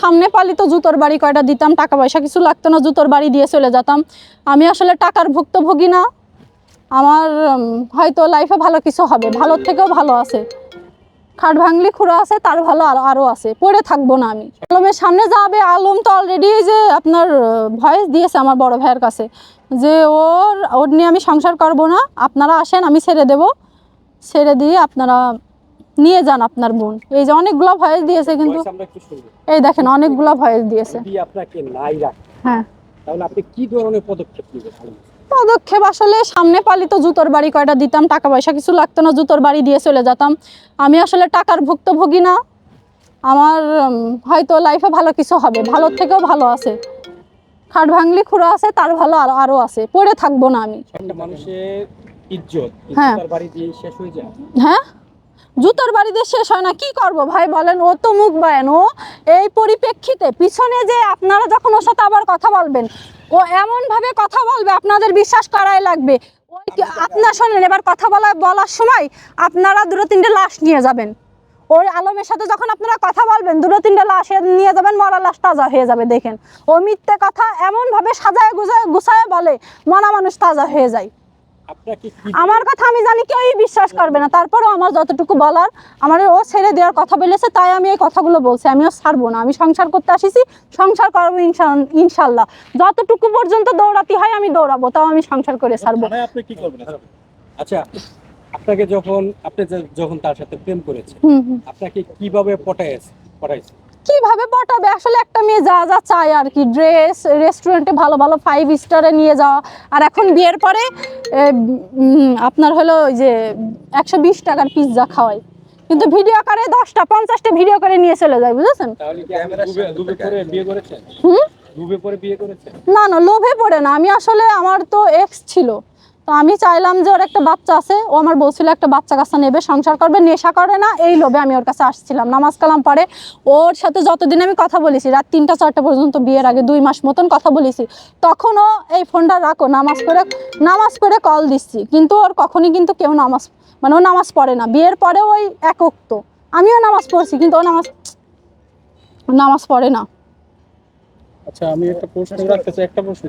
সামনে পালি তো জুতোর বাড়ি কয়টা দিতাম, টাকা পয়সা কিছু লাগতো না, জুতোর বাড়ি দিয়ে চলে যেতাম। আমি আসলে টাকার ভুক্তভোগী না। আমার হয়তো লাইফে ভালো কিছু হবে, ভালোর থেকেও ভালো আছে। খাট ভাঙলি খুঁড়ো আছে, তার ভালো আর আরও আছে। পড়ে থাকব না আমি। আলমের সামনে যাবে, আলম তো অলরেডি যে আপনার ভয়েস দিয়েছে আমার বড় ভাইয়ের কাছে, যে ওর ওর নিয়ে আমি সংসার করব না। আপনারা আসেন, আমি ছেড়ে দেব। ছেড়ে দিয়ে আপনারা নিয়ে যান আপনার বোন। এই যে অনেকগুলো ভয়েস দিয়েছে কিন্তু এই দেখেন অনেকগুলো ভয়েস দিয়েছে। আপনাকে নাই রাখে হ্যাঁ। তাহলে আপনি কি ধরনের পদক্ষেপ নেবেন? পদক্ষেপ আসলে সামনে পালি তো জুতোর বাড়ি কয়টা দিতাম টাকা পয়সা কিছু লাগতো না জুতোর বাড়ি দিয়ে চলে যেতাম। আমি আসলে টাকার ভুক্তভোগী না। আমার হয়তো লাইফে ভালো কিছু হবে ভালোর থেকেও ভালো আছে। খাট ভাঙলি খুঁড়ো আছে তার ভালো আর আরও আছে। পড়ে থাকব না আমি। একটা মানুষের ইজ্জত হ্যাঁ। বাড়ি দিয়ে শেষ হয়ে যায়। হ্যাঁ? জুতোর বাড়িতে শেষ হয় না, কি করব ভাই বলেন? ও তো মুখ বায়ান, ও এই পরিপ্রেক্ষিতে পিছনে যে আপনারা যখন ওর সাথে আবার কথা বলবেন, ও এমন ভাবে কথা বলবে, আপনাদের বিশ্বাস করাই লাগবে। আপনার শোনেন, এবার কথা বলা, বলার সময় আপনারা দুটো তিনটে লাশ নিয়ে যাবেন। ওই আলমের সাথে যখন আপনারা কথা বলবেন, দুটো তিনটে লাশ নিয়ে যাবেন মরা লাশ তাজা হয়ে যাবে, দেখেন। ও মিথ্যে কথা এমন ভাবে সাজায় গুজায়, গুছায় বলে, মরা মানুষ তাজা হয়ে যায়। আমার কথা আমি জানি কেউই বিশ্বাস করবে না। তারপরও আমার যতটুকু বলার আমার ও ছেড়ে দেওয়ার কথা বলেছে তাই আমি এই কথাগুলো বলছি। আমিও ছাড়বো না আমি সংসার করতে আসিছি সংসার করব ইনশা- ইনশাল্লাহ। যতটুকু পর্যন্ত দৌড়াতে হয় আমি দৌড়াবো তাও আমি সংসার করে ছাড়বো। আপনি কি করবেন আচ্ছা আপনাকে যখন আপনি যখন তার সাথে প্রেম করেছেন। আপনাকে কীভাবে পটাইছে পটাইছে? কীভাবে পটাবে আসলে একটা মেয়ে যা যা চায় আর কি। ড্রেস রেস্টুরেন্টে ভালো ভালো ফাইভ স্টারে নিয়ে যাওয়া। আর এখন বিয়ের পরে আপনার হলো ওই যে একশো বিশ টাকার পিৎজা খাওয়াই। কিন্তু ভিডিও করে দশটা পঞ্চাশটা ভিডিও করে নিয়ে চলে যায় বুঝেছেন? তাহলে কি আপনি ডুবে ডুবে পরে বিয়ে করেছেন? হুম? ডুবে পরে বিয়ে করেছেন? না না লোভে পড়ে না। আমি আসলে আমার তো এক্স ছিল। তো আমি চাইলাম যে ওর একটা বাচ্চা আছে, ও আমার বলছিল একটা বাচ্চা কাচ্চা নেবে, সংসার করবে, নেশা করে না, এই লোভে আমি ওর কাছে আসছিলাম। নামাজ কালাম পরে ওর সাথে যতদিন আমি কথা বলেছি, রাত তিনটা চারটা পর্যন্ত বিয়ের আগে দুই মাস মতন কথা বলেছি, তখনও এই ফোনটা রাখো, নামাজ করে নামাজ করে কল দিচ্ছি। কিন্তু ওর কখনই কিন্তু কেউ নামাজ মানে ও নামাজ পড়ে না। বিয়ের পরেও ওই একক তো আমিও নামাজ পড়ছি, কিন্তু ও নামাজ নামাজ পড়ে না। আচ্ছা আমি একটা প্রশ্ন রাখতে চাই, একটা প্রশ্ন।